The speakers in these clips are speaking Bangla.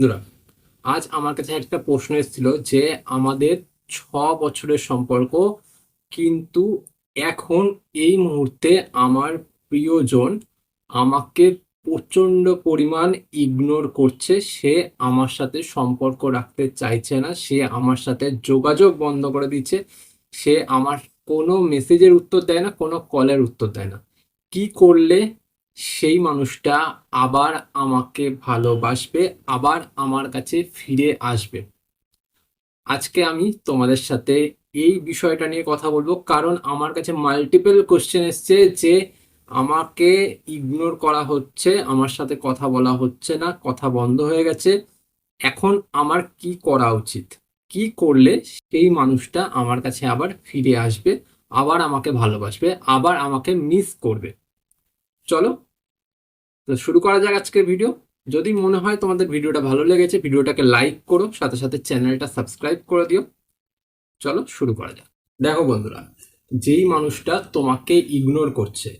বন্ধুরা আজ আমার কাছে একটা প্রশ্ন এসেছিল যে আমাদের ছ বছরের সম্পর্ক, কিন্তু এখন এই মুহূর্তে আমার প্রিয়জন আমাকে প্রচণ্ড পরিমাণ ইগনোর করছে, সে আমার সাথে সম্পর্ক রাখতে চাইছে না, সে আমার সাথে যোগাযোগ বন্ধ করে দিচ্ছে, সে আমার কোনো মেসেজের উত্তর দেয় না, কোনো কলের উত্তর দেয় না। কি করলে সেই মানুষটা আবার আমাকে ভালোবাসবে, আবার আমার কাছে ফিরে আসবে। আজকে আমি তোমাদের সাথে এই বিষয়টা নিয়ে কথা বলব। কারণ আমার কাছে মাল্টিপল কোশ্চেন এসছে যে আমাকে ইগনোর করা হচ্ছে, আমার সাথে কথা বলা হচ্ছে না, কথা বন্ধ হয়ে গেছে। এখন আমার কি করা উচিত? কি করলে সেই মানুষটা আমার কাছে আবার ফিরে আসবে, আবার আমাকে ভালোবাসবে, আবার আমাকে মিস করবে? চলো। তো শুরু করা যাক আজকের ভিডিও যদি মনে হয় তোমাদের ভিডিওটা ভালো লেগেছে ভিডিওটাকে লাইক করো, সাথে সাথে চ্যানেলটা সাবস্ক্রাইব করে দিও। চলো, শুরু করা যাক। দেখো বন্ধুরা, যেই মানুষটা তোমাকে ইগনোর করছে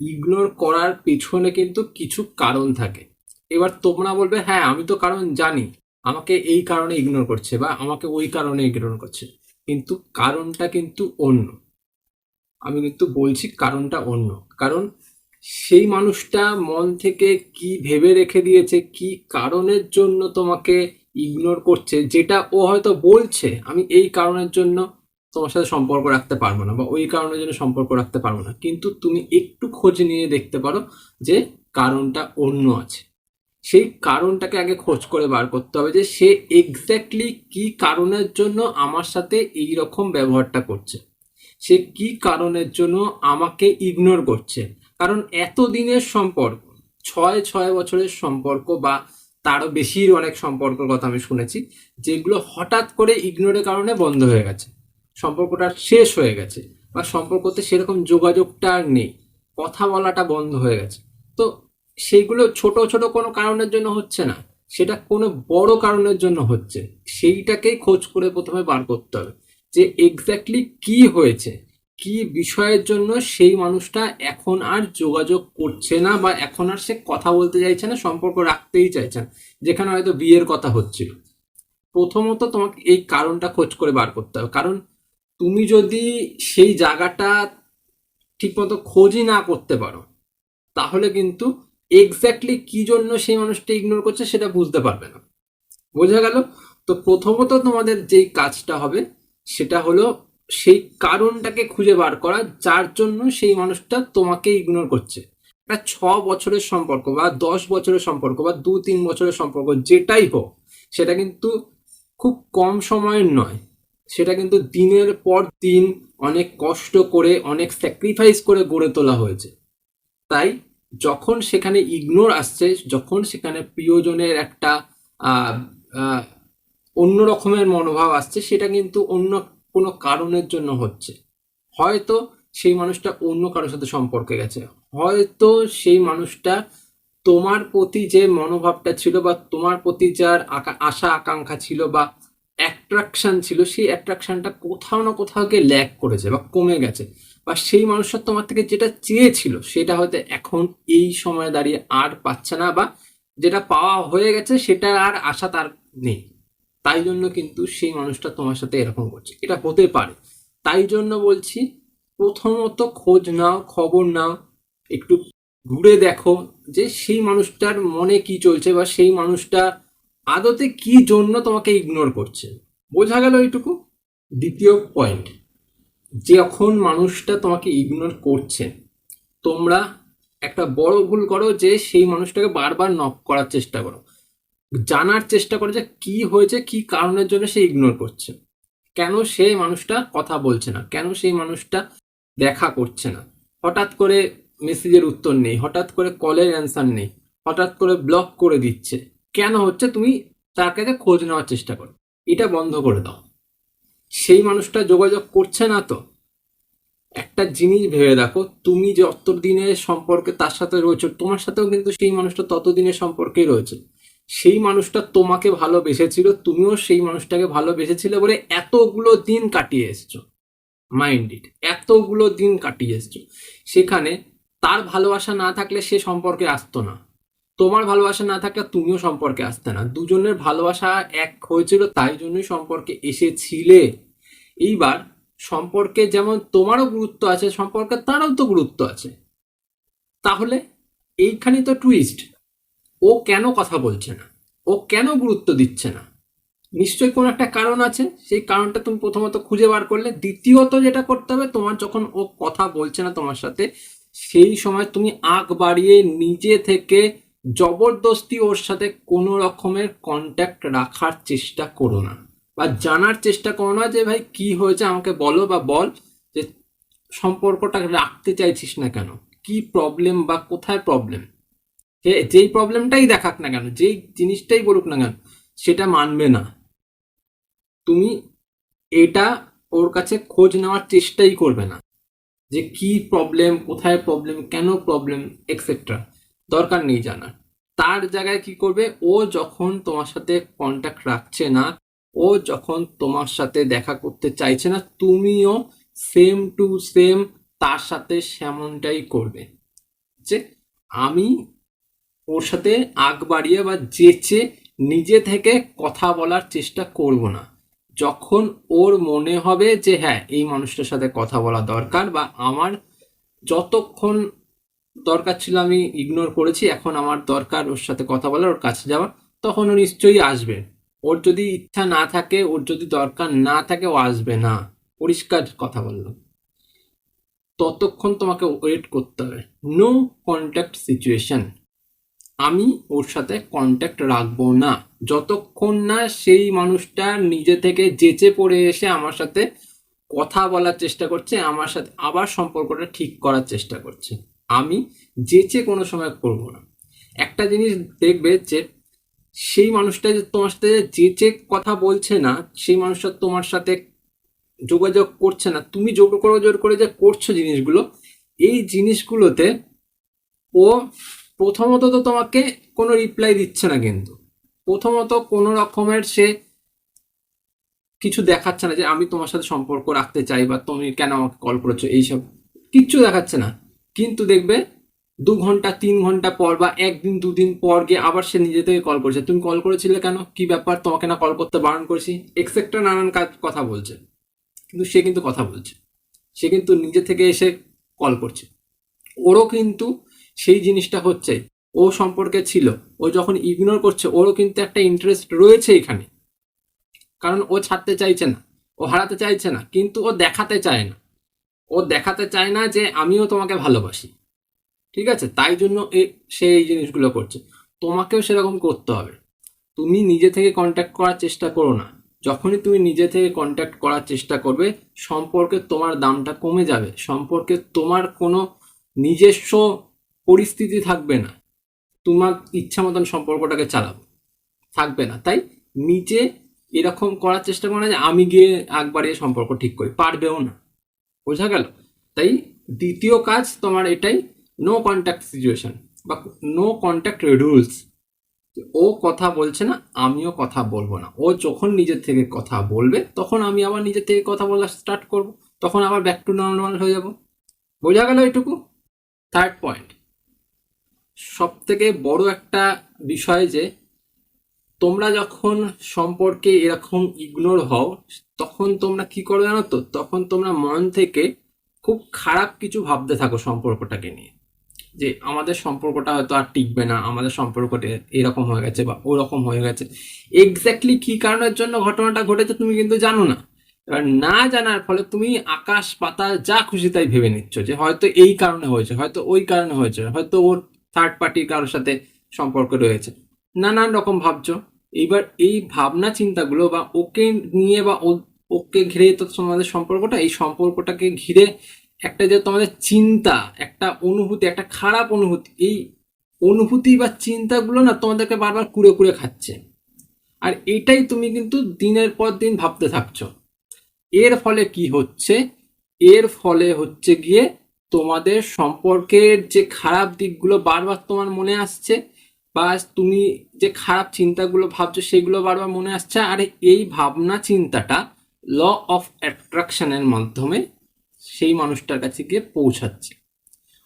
ইগনোর করার পিছনে কিন্তু কিছু কারণ থাকে। এবার তোমরা বলবে হ্যাঁ আমি তো কারণ জানি। আমাকে এই কারণে ইগনোর করছে বা আমাকে ওই কারণে ইগনোর করছে। কিন্তু কারণটা কিন্তু অন্য। আমি কিন্তু বলছি কারণটা অন্য। কারণ সেই মানুষটা মন থেকে কি ভেবে রেখে দিয়েছে, কি কারণের জন্য তোমাকে ইগনোর করছে, যেটা ও হয়তো বলছে, আমি এই কারণের জন্য তোমার সাথে সম্পর্ক রাখতে পারব না বা ওই কারণের জন্য সম্পর্ক রাখতে পারব না। কিন্তু তুমি একটু খোঁজ নিয়ে দেখতে পারো যে কারণটা অন্য আছে। সেই কারণটাকে আগে খোঁজ করে বার করতে হবে যে সে এক্স্যাক্টলি কি কারণের জন্য আমার সাথে এই রকম ব্যবহারটা করছে। সে কি কারণের জন্য আমাকে ইগনোর করছে? কারণ এত দিনের সম্পর্ক, ছয় ছয় বছরের সম্পর্ক বা তারও বেশির অনেক সম্পর্কের কথা আমি শুনেছি, যেগুলো হঠাৎ করে ইগনোরের কারণে বন্ধ হয়ে গেছে। সম্পর্কটা শেষ হয়ে গেছে বা সম্পর্কতে সেরকম যোগাযোগটা আর নেই, কথা বলাটা বন্ধ হয়ে গেছে। তো সেইগুলো ছোট ছোট কোনো কারণের জন্য হচ্ছে না, সেটা কোনো বড় কারণের জন্য হচ্ছে। সেইটাকেই খোঁজ করে প্রথমে বার করতে হবে যে এক্স্যাক্টলি কি হয়েছে কি বিষয়ের জন্য সেই মানুষটা এখন আর যোগাযোগ করছে না বা এখন আর সে কথা বলতে চাইছে না, সম্পর্ক রাখতেই চাইছে না, যেখানে হয়তো বিয়ের কথা হচ্ছিল। প্রথমত তোমাকে এই কারণটা খোঁজ করে বার করতে হবে। কারণ তুমি যদি সেই জায়গাটা ঠিকমতো খোঁজই না করতে পারো, তাহলে কিন্তু এক্স্যাক্টলি কি জন্য সেই মানুষটা ইগনোর করছে সেটা বুঝতে পারবে না। বোঝা গেল? তো প্রথমত তোমাদের যেই কাজটা হবে, সেটা হলো সেই কারণটাকে খুঁজে বার করা, যার জন্য সেই মানুষটা তোমাকে ইগনোর করছে। একটা ছ বছরের সম্পর্ক বা দশ বছরের সম্পর্ক বা দু তিন বছরের সম্পর্ক যেটাই হোক, সেটা কিন্তু খুব কম সময়ের নয়। সেটা কিন্তু দিনের পর দিন অনেক কষ্ট করে, অনেক স্যাক্রিফাইস করে গড়ে তোলা হয়েছে। তাই যখন সেখানে ইগনোর আসছে, যখন সেখানে প্রিয়জনের একটা অন্য রকমের মনোভাব আসছে, সেটা কিন্তু অন্য কোনো কারণের জন্য হচ্ছে। হয়তো সেই মানুষটা অন্য কারোর সাথে সম্পর্কে গেছে। হয়তো সেই মানুষটা তোমার প্রতি যে মনোভাবটা ছিল বা তোমার প্রতি যার আশা, আকাঙ্ক্ষা ছিল বা অ্যাট্রাকশন ছিল, সেই অ্যাট্রাকশনটা কোথাও না কোথাও গিয়ে ল্যাক করেছে বা কমে গেছে। বা সেই মানুষটা তোমার থেকে যেটা চেয়েছিল, সেটা হয়তো এখন এই সময় দাঁড়িয়ে আর পাচ্ছে না বা যেটা পাওয়া হয়ে গেছে, সেটা আর আশা তার নেই। তাই জন্য কিন্তু সেই মানুষটা তোমার সাথে এরকম করছে। এটা হতে পারে। তাই জন্য বলছি, প্রথমত খোঁজ নাও, খবর নাও, একটু ঘুরে দেখো যে সেই মানুষটার মনে কি চলছে বা সেই মানুষটা আদতে কি জন্য তোমাকে ইগনোর করছে। বোঝা গেল এইটুকু? দ্বিতীয় পয়েন্ট যখন মানুষটা তোমাকে ইগনোর করছে, তোমরা একটা বড় ভুল করো যে সেই মানুষটাকে বারবার নক করার চেষ্টা করো। জানার চেষ্টা করে যে কি হয়েছে, কি কারণের জন্য সে ইগনোর করছে। কেন সেই মানুষটা কথা বলছে না? কেন সেই মানুষটা দেখা করছে না? হঠাৎ করে মেসেজের উত্তর নেই, হঠাৎ করে কলের অ্যান্সার নেই, হঠাৎ করে ব্লক করে দিচ্ছে। কেন হচ্ছে? তুমি তার কাছে খোঁজ নেওয়ার চেষ্টা করো। এটা বন্ধ করে দাও। সেই মানুষটা যোগাযোগ করছে না তো। একটা জিনিস ভেবে দেখো, তুমি যত দিনের সম্পর্কে তার সাথে রয়েছে, তোমার সাথেও কিন্তু সেই মানুষটা তত দিনের সম্পর্কেই রয়েছে। সেই মানুষটা তোমাকে ভালোবেসেছিল, তুমিও সেই মানুষটাকে ভালোবেসেছিলে বলে এতগুলো দিন কাটিয়ে এসছো। মাইন্ডেড এতগুলো দিন কাটিয়ে এসছো। সেখানে তার ভালোবাসা না থাকলে সে সম্পর্কে আসতো না। তোমার ভালোবাসা না থাকলে তুমিও সম্পর্কে আসতে না। দুজনের ভালোবাসা এক হয়েছিল, তাই জন্যই সম্পর্কে এসেছিলে। এইবার সম্পর্কে যেমন তোমারও গুরুত্ব আছে, সম্পর্কে তারও তো গুরুত্ব আছে। তাহলে এইখানে তো টুইস্ট ও কেন কথা বলছে না? ও কেন গুরুত্ব দিচ্ছে না? নিশ্চয়ই কোনো একটা কারণ আছে। সেই কারণটা তুমি প্রথমত খুঁজে বার করলে। দ্বিতীয়ত যেটা করতে হবে, তোমার যখন ও কথা বলছে না তোমার সাথে, সেই সময় তুমি আগ বাড়িয়ে নিজে থেকে জবরদস্তি ওর সাথে কোনো রকমের কন্ট্যাক্ট রাখার চেষ্টা করো না। বা জানার চেষ্টা করো না যে, ভাই, কি হয়েছে? আমাকে বলো বা বল যে, সম্পর্কটা রাখতে চাইছিস না কেন? কি প্রবলেম বা কোথায় প্রবলেম সে যেই প্রবলেমটাই দেখাক না কেন, যেই জিনিসটাই বলুক না কেন, সেটা মানবে না। তুমি এটা ওর কাছে খোঁজ নেওয়ার চেষ্টাই করবে না। যে কি প্রবলেম কোথায় প্রবলেম কেন প্রবলেম এক্সেট্রা দরকার নেই জানার। তার জায়গায় কি করবে? ও যখন তোমার সাথে কন্ট্যাক্ট রাখছে না, ও যখন তোমার সাথে দেখা করতে চাইছে না, তুমিও সেম টু সেম তার সাথে সেমনটাই করবে। যে, আমি ওর সাথে আগ বাড়িয়ে বা যেচে নিজে থেকে কথা বলার চেষ্টা করব না। যখন ওর মনে হবে যে হ্যাঁ এই মানুষটার সাথে কথা বলা দরকার বা আমার যতক্ষণ দরকার ছিল আমি ইগনোর করেছি, এখন আমার দরকার ওর সাথে কথা বলার, ওর কাছে যাওয়ার, তখন ও নিশ্চয়ই আসবে। ওর যদি ইচ্ছা না থাকে, ওর যদি দরকার না থাকে, ও আসবে না। পরিষ্কার কথা বললাম। ততক্ষণ তোমাকে ওয়েট করতে হবে। নো কন্ট্যাক্ট সিচুয়েশন আমি ওর সাথে কন্ট্যাক্ট রাখব না। যতক্ষণ না সেই মানুষটা নিজে থেকে যেচে পড়ে এসে আমার সাথে কথা বলার চেষ্টা করছে, আমার সাথে আবার সম্পর্কটা ঠিক করার চেষ্টা করছে। আমি যেচে কোনো সময় করব না। একটা জিনিস দেখবে যে সেই মানুষটা যে তোমার সাথে যেচে কথা বলছে না, সেই মানুষটা তোমার সাথে যোগাযোগ করছে না। তুমি জোর করে জোর করে যে করছ জিনিসগুলো, এই জিনিসগুলোতে ও প্রথমত তো তোমাকে কোনো রিপ্লাই দিচ্ছে না কিন্তু। প্রথমত কোনো রকমের সে কিছু দেখাচ্ছে না যে আমি তোমার সাথে সম্পর্ক রাখতে চাই বা তুমি কেন আমাকে কল করেছ, এইসব কিচ্ছু দেখাচ্ছে না। কিন্তু দেখবে দু ঘণ্টা, তিন ঘণ্টা পর বা একদিন, দুদিন পর গিয়ে আবার সে নিজে থেকে কল করেছে। তুমি কল করেছিলে কেন? কি ব্যাপার? তোমাকে না কল করতে বারণ করেছি? এক্সেট্রা নানান কাজ কথা বলছে। কিন্তু সে কিন্তু কথা বলছে। সে কিন্তু নিজে থেকে এসে কল করছে। ওরও কিন্তু সেই জিনিসটা হচ্ছে, ও সম্পর্কে ছিল, ও যখন ইগনোর করছে, ওরও কিন্তু একটা ইন্টারেস্ট রয়েছে এখানে। কারণ ও ছাড়তে চাইছে না, ও হারাতে চাইছে না, কিন্তু ও দেখাতে চায় না। ও দেখাতে চায় না যে আমিও তোমাকে ভালোবাসি। ঠিক আছে? তাই জন্য সে এই জিনিসগুলো করছে। তোমাকেও সেরকম করতে হবে। তুমি নিজে থেকে কন্ট্যাক্ট করার চেষ্টা করো না। যখনই তুমি নিজে থেকে কন্ট্যাক্ট করার চেষ্টা করবে, সম্পর্কে তোমার দামটা কমে যাবে। সম্পর্কে তোমার কোনো নিজস্ব পরিস্থিতি থাকবে না। তোমার ইচ্ছা মতন সম্পর্কটাকে চালাবো থাকবে না। তাই নিজে এরকম করার চেষ্টা করো যে আমি গিয়ে একবারে সম্পর্ক ঠিক করি। পারবেও না। বোঝা গেল? তাই দ্বিতীয় কাজ তোমার এটাই নো কন্ট্যাক্ট সিচুয়েশন বা নো কন্ট্যাক্ট রুলস ও কথা বলছে না, আমিও কথা বলব না। ও যখন নিজের থেকে কথা বলবে, তখন আমি আবার নিজের থেকে কথা বলা স্টার্ট করব। তখন আবার ব্যাক টু নর্মাল হয়ে যাব। বোঝা গেল এটুকু? থার্ড পয়েন্ট সব থেকে বড় একটা বিষয় যে, তোমরা যখন সম্পর্কে এরকম ইগনোর হও, তখন তোমরা কি করো জানো তো? তখন তোমরা মন থেকে খুব খারাপ কিছু ভাবতে থাকো সম্পর্কটাকে নিয়ে। যে, আমাদের সম্পর্কটা হয়তো আর টিকবে না, আমাদের সম্পর্কটা এরকম হয়ে গেছে বা ওরকম হয়ে গেছে। এক্স্যাক্টলি কি কারণের জন্য ঘটনাটা ঘটেছে তুমি কিন্তু জানো না। এবার না জানার ফলে তুমি আকাশ পাতা যা খুশি তাই ভেবে নিচ্ছ যে, হয়তো এই কারণে হয়েছে, হয়তো ওই কারণে হয়েছে, হয়তো ওর থার্ড পার্টির কারোর সাথে সম্পর্ক রয়েছে। নানান রকম ভাবছ। এইবার এই ভাবনা চিন্তাগুলো বা ওকে নিয়ে বা ওকে ঘিরে তো তোমাদের সম্পর্কটা, এই সম্পর্কটাকে ঘিরে একটা যে তোমাদের চিন্তা, একটা অনুভূতি, একটা খারাপ অনুভূতি, এই অনুভূতি বা চিন্তাগুলো না তোমাদেরকে বারবার কুড়ে কুড়ে খাচ্ছে। আর এটাই তুমি কিন্তু দিনের পর দিন ভাবতে থাকছো। এর ফলে কি হচ্ছে? এর ফলে হচ্ছে গিয়ে তোমাদের সম্পর্কের যে খারাপ দিকগুলো বারবার তোমার মনে আসছে বা তুমি যে খারাপ চিন্তাগুলো ভাবছ সেগুলো বারবার মনে আসছে, আর এই ভাবনা চিন্তাটা ল অফ অ্যাট্রাকশনের মাধ্যমে সেই মানুষটার কাছে গিয়ে পৌঁছাচ্ছে।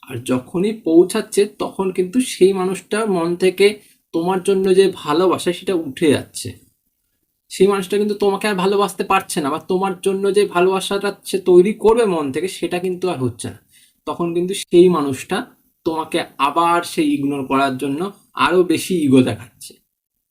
আর যখনই পৌঁছাচ্ছে তখন কিন্তু সেই মানুষটার মন থেকে তোমার জন্য যে ভালোবাসা সেটা উঠে যাচ্ছে। সেই মানুষটা কিন্তু তোমাকে আর ভালোবাসতে পারছে না বা তোমার জন্য যে ভালোবাসাটা সে তৈরি করবে মন থেকে সেটা কিন্তু আর হচ্ছে না। তখন কিন্তু সেই মানুষটা তোমাকে আবার সেই ইগনোর করার জন্য আরও বেশি ইগো দেখাচ্ছে।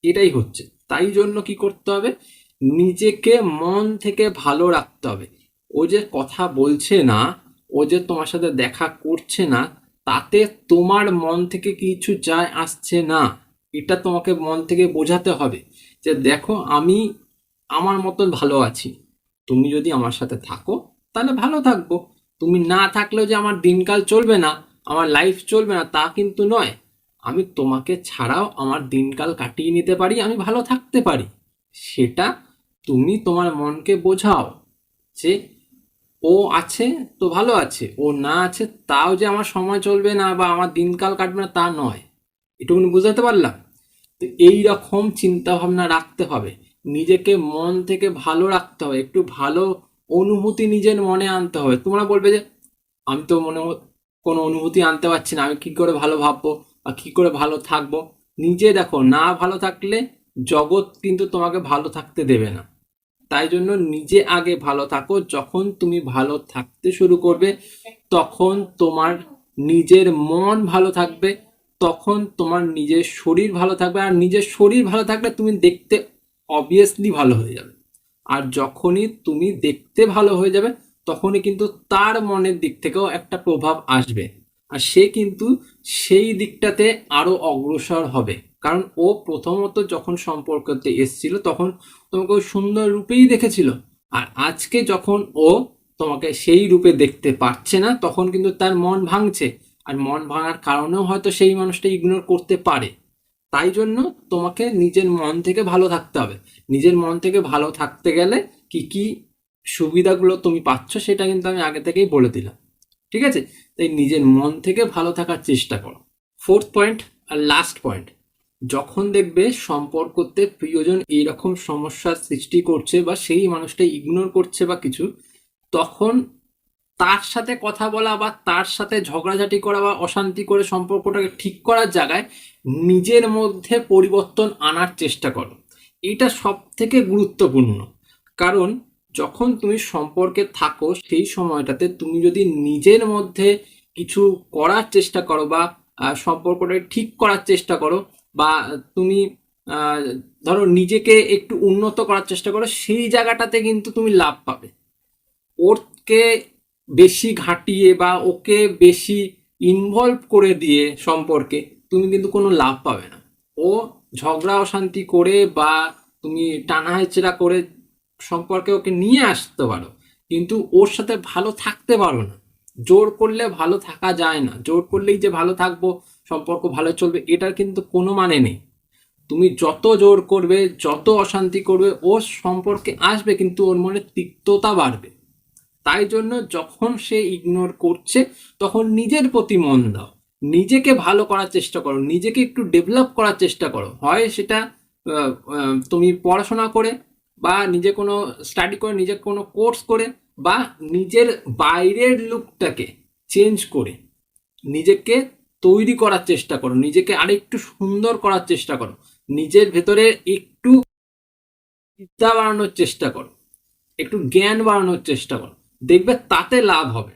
এটাই হচ্ছে। তাই জন্য কি করতে হবে? নিজেকে মন থেকে ভালো রাখতে হবে। ও যে কথা বলছে না, ও যে তোমার সাথে দেখা করছে না, তাতে তোমার মন থেকে কিছু যায় আসছে না। এটা তোমাকে মন থেকে বোঝাতে হবে যে দেখো, আমি আমার মতন ভালো আছি। তুমি যদি আমার সাথে থাকো, তাহলে ভালো থাকব। তুমি না থাকলেও যে আমার দিনকাল চলবে না, আমার লাইফ চলবে না, তা কিন্তু নয়। আমি তোমাকে ছাড়াও আমার দিনকাল কাটিয়ে নিতে পারি, আমি ভালো থাকতে পারি। সেটা তুমি তোমার মনকে বোঝাও যে ও আছে তো ভালো আছে, ও না আছে তাও যে আমার সময় চলবে না বা আমার দিনকাল কাটবে না তা নয়। এটুকুনি বুঝাতে পারলাম? তো এই রকম চিন্তা ভাবনা রাখতে হবে। নিজেকে মন থেকে ভালো রাখতে হবে, একটু ভালো অনুভূতি নিজের মনে আনতে হবে। তোমরা বলবে যে, আমি তো মনে কোনো অনুভূতি আনতে পারছি না। আমি কী করে ভালো ভাববো বা কী করে ভালো থাকব? নিজে দেখো, না ভালো থাকলে জগৎ কিন্তু তোমাকে ভালো থাকতে দেবে না। তাই জন্য নিজে আগে ভালো থাকো। যখন তুমি ভালো থাকতে শুরু করবে, তখন তোমার নিজের মন ভালো থাকবে, তখন তোমার নিজের শরীর ভালো থাকবে। আর নিজের শরীর ভালো থাকলে তুমি দেখতে অবভিয়াসলি ভালো হয়ে যাবে। আর যখনই তুমি দেখতে ভালো হয়ে যাবে, তখনই কিন্তু তার মনের দিক থেকেও একটা প্রভাব আসবে। আর সে কিন্তু সেই দিকটাতে আরও অগ্রসর হবে। কারণ ও প্রথমত যখন সম্পর্কতে এসছিল, তখন তোমাকে ওই সুন্দর রূপেই দেখেছিল। আর আজকে যখন ও তোমাকে সেই রূপে দেখতে পারছে না, তখন কিন্তু তার মন ভাঙছে। আর মন ভাঙার কারণেও হয়তো সেই মানুষটা ইগনোর করতে পারে। তাই জন্য তোমাকে নিজের মন থেকে ভালো থাকতে হবে। নিজের মন থেকে ভালো থাকতে গেলে কি কি সুবিধাগুলো তুমি পাচ্ছ সেটা কিন্তু আমি আগে থেকেই বলে দিলাম। ঠিক আছে? তাই নিজের মন থেকে ভালো থাকার চেষ্টা করো। ফোর্থ পয়েন্ট আর লাস্ট পয়েন্ট যখন দেখবে সম্পর্কতে প্রিয়জন এইরকম সমস্যার সৃষ্টি করছে বা সেই মানুষটা ইগনোর করছে বা কিছু, তখন তার সাথে কথা বলা বা তার সাথে ঝগড়াঝাটি করা বা অশান্তি করে সম্পর্কটাকে ঠিক করার জায়গায় নিজের মধ্যে পরিবর্তন আনার চেষ্টা করো। এটা সব থেকে গুরুত্বপূর্ণ। কারণ যখন তুমি সম্পর্কে থাকো সেই সময়টাতে তুমি যদি নিজের মধ্যে কিছু করার চেষ্টা করো বা আহ, সম্পর্কটা ঠিক করার চেষ্টা করো বা তুমি ধরো নিজেকে একটু উন্নত করার চেষ্টা করো সেই জায়গাটাতে কিন্তু তুমি লাভ পাবে। ওরকে বেশি ঘাটিয়ে বা ওকে বেশি ইনভলভ করে দিয়ে সম্পর্কে তুমি কিন্তু কোনো লাভ পাবে না। ও ঝগড়া অশান্তি করে বা তুমি টানা হেচড়া করে সম্পর্কে ওকে নিয়ে আসতে পারো, কিন্তু ওর সাথে ভালো থাকতে পারো না। জোর করলে ভালো থাকা যায় না। জোর করলেই যে ভালো থাকব, সম্পর্ক ভালো চলবে, এটার কিন্তু কোনো মানে নেই। তুমি যত জোর করবে, যত অশান্তি করবে, ওর সম্পর্কে আসবে, কিন্তু ওর মনে তিক্ততা বাড়বে। তাই জন্য যখন সে ইগনোর করছে, তখন নিজের প্রতি মন দাও। নিজেকে ভালো করার চেষ্টা করো, নিজেকে একটু ডেভেলপ করার চেষ্টা করো। হয় সেটা তুমি পড়াশোনা করে বা নিজে কোনো স্টাডি করে, নিজে কোনো কোর্স করে বা নিজের বাইরের লুকটাকে চেঞ্জ করে নিজেকে তৈরি করার চেষ্টা করো, নিজেকে আরেকটু সুন্দর করার চেষ্টা করো, নিজের ভেতরে একটু বিদ্যা বাড়ানোর চেষ্টা করো, একটু জ্ঞান বাড়ানোর চেষ্টা করো। দেখবে তাতে লাভ হবে।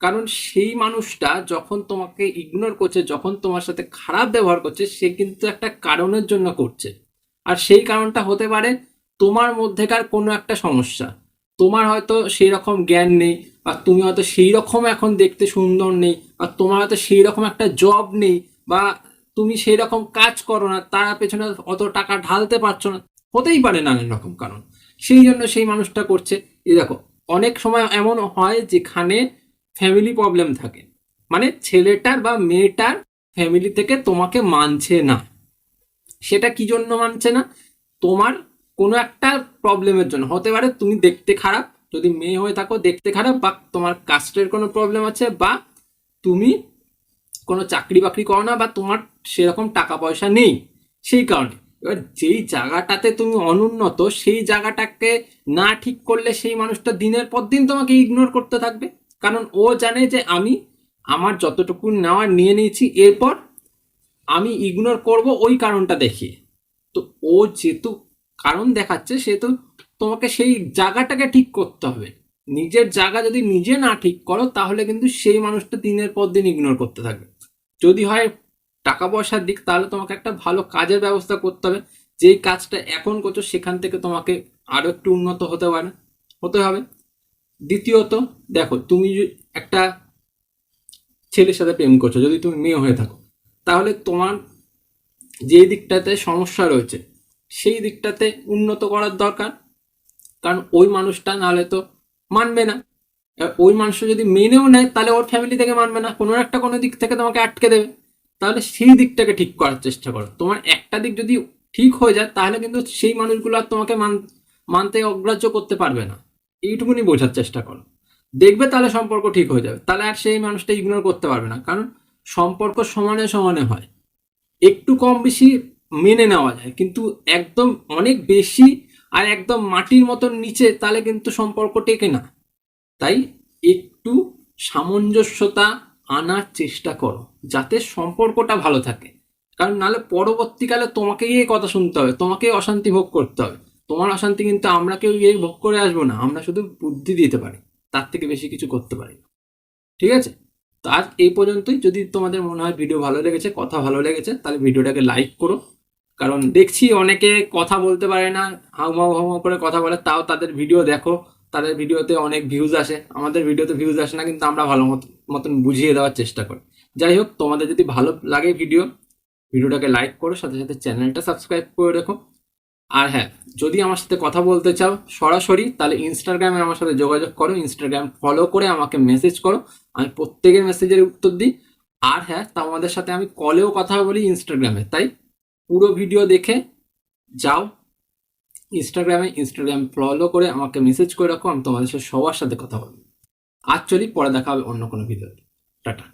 কারণ সেই মানুষটা যখন তোমাকে ইগনোর করছে, যখন তোমার সাথে খারাপ ব্যবহার করছে, সে কিন্তু একটা কারণের জন্য করছে। আর সেই কারণটা হতে পারে তোমার মধ্যেকার কোনো একটা সমস্যা। তোমার হয়তো সেই রকম জ্ঞান নেই, বা তুমি হয়তো সেই রকম এখন দেখতে সুন্দর নেই, বা তোমার হয়তো সেই রকম একটা জব নেই, বা তুমি সেই রকম কাজ করো না, তার পেছনে অত টাকা ঢালতে পারছ না। হতেই পারে নানান রকম কারণ। সেই জন্য সেই মানুষটা করছে। এই দেখো অনেক সময় এমন হয় যেখানে ফ্যামিলি প্রবলেম থাকে। মানে ছেলেটার বা মেয়েটার ফ্যামিলি থেকে তোমাকে মানছে না। সেটা কি জন্য মানছে না? তোমার কোনো একটা প্রবলেমের জন্য। হতে পারে তুমি দেখতে খারাপ, যদি মেয়ে হয়ে থাকো দেখতে খারাপ বা তোমার কাস্টের কোনো প্রবলেম আছে বা তুমি কোনো চাকরি বাকরি করো না বা তোমার সেরকম টাকা পয়সা নেই। সেই কারণে এবার যেই জায়গাটাতে তুমি অনুন্নত, সেই জায়গাটাকে না ঠিক করলে সেই মানুষটা দিনের পর দিন তোমাকে ইগনোর করতে থাকবে। কারণ ও জানে যে আমি আমার যতটুকু নেওয়ার নিয়ে নিয়েছি, এরপর আমি ইগনোর করব ওই কারণটা দেখিয়ে। তো ও যেহেতু কারণ দেখাচ্ছে, সেহেতু তোমাকে সেই জায়গাটাকে ঠিক করতে হবে। নিজের জায়গা যদি নিজে না ঠিক করো, তাহলে কিন্তু সেই মানুষটা দিনের পর দিন ইগনোর করতে থাকবে। যদি হয় টাকা পয়সার দিক তাহলে তোমাকে একটা ভালো কাজের ব্যবস্থা করতে হবে। যেই কাজটা এখন করছ সেখান থেকে তোমাকে আরও একটু উন্নত হতে পারে। হতে হবে। দ্বিতীয়ত, দেখো, তুমি একটা ছেলের সাথে প্রেম করছ, যদি তুমি মেয়ে হয়ে থাকো, তাহলে তোমার যে দিকটাতে সমস্যা রয়েছে, সেই দিকটাতে উন্নত করার দরকার। কারণ ওই মানুষটা নাহলে তো মানবে না। ওই মানুষটা যদি মেনেও নেয়, তাহলে ওর ফ্যামিলি থেকে মানবে না। কোনো একটা কোনো দিক থেকে তোমাকে আটকে দেবে। তাহলে সেই দিকটাকে ঠিক করার চেষ্টা করো। তোমার একটা দিক যদি ঠিক হয়ে যায়, তাহলে কিন্তু সেই মানুষগুলো আর তোমাকে মান, মানতে অগ্রাহ্য করতে পারবে না। এইটুকুনি বোঝার চেষ্টা করো। দেখবে তাহলে সম্পর্ক ঠিক হয়ে যাবে। তাহলে আর সেই মানুষটা ইগনোর করতে পারবে না। কারণ সম্পর্ক সমানে সমানে হয়। একটু কম বেশি মেনে নেওয়া যায়। কিন্তু একদম অনেক বেশি আর একদম মাটির মতন নিচে, তাহলে কিন্তু সম্পর্ক টেকে না। তাই একটু সামঞ্জস্যতা আনার চেষ্টা করো, যাতে সম্পর্কটা ভালো থাকে। কারণ নাহলে পরবর্তীকালে তোমাকেই এই কথা শুনতে হবে, তোমাকেই অশান্তি ভোগ করতে হবে। তোমার অশান্তি কিন্তু আমরা কেউ এই ভোগ করে আসব না, আমরা শুধু বুদ্ধি দিতে পারি, তার থেকে বেশি কিছু করতে পারি ঠিক আছে? তো আজ এই পর্যন্তই। যদি তোমাদের মনে হয় ভিডিও ভালো লেগেছে, কথা ভালো লেগেছে, তাহলে ভিডিওটাকে লাইক করো। কারণ দেখছি অনেকে কথা বলতে পারে না হাউমাউ হাউমাউ করে কথা বলে, তাও তাদের ভিডিও দেখো। তাদের ভিডিওতে অনেক ভিউজ আসে। আমাদের ভিডিওতে ভিউজ আসে না, কিন্তু আমরা ভালো মত- মতন বুঝিয়ে দেওয়ার চেষ্টা করি। যাই হোক, তোমাদের যদি ভালো লাগে ভিডিও, ভিডিওটাকে লাইক করো, সাথে সাথে চ্যানেলটা সাবস্ক্রাইব করে রেখো। আর হ্যাঁ যদি আমার সাথে কথা বলতে চাও সরাসরি, তাহলে ইনস্টাগ্রামে আমার সাথে যোগাযোগ করো। ইনস্টাগ্রাম ফলো করে আমাকে মেসেজ করো, আমি প্রত্যেকের মেসেজের উত্তর দিই। আর হ্যাঁ তোমাদের সাথে আমি কলেও কথা বলি ইনস্টাগ্রামে তাই পুরো ভিডিও দেখে যাও। ইনস্টাগ্রামে ইনস্টাগ্রাম ফলো করে আমাকে মেসেজ করে রাখো, আমি তোমাদের সাথে সবার সাথে কথা বলব। আজ চলি পরে দেখা হবে অন্য কোনো ভিডিওতে। টাটা।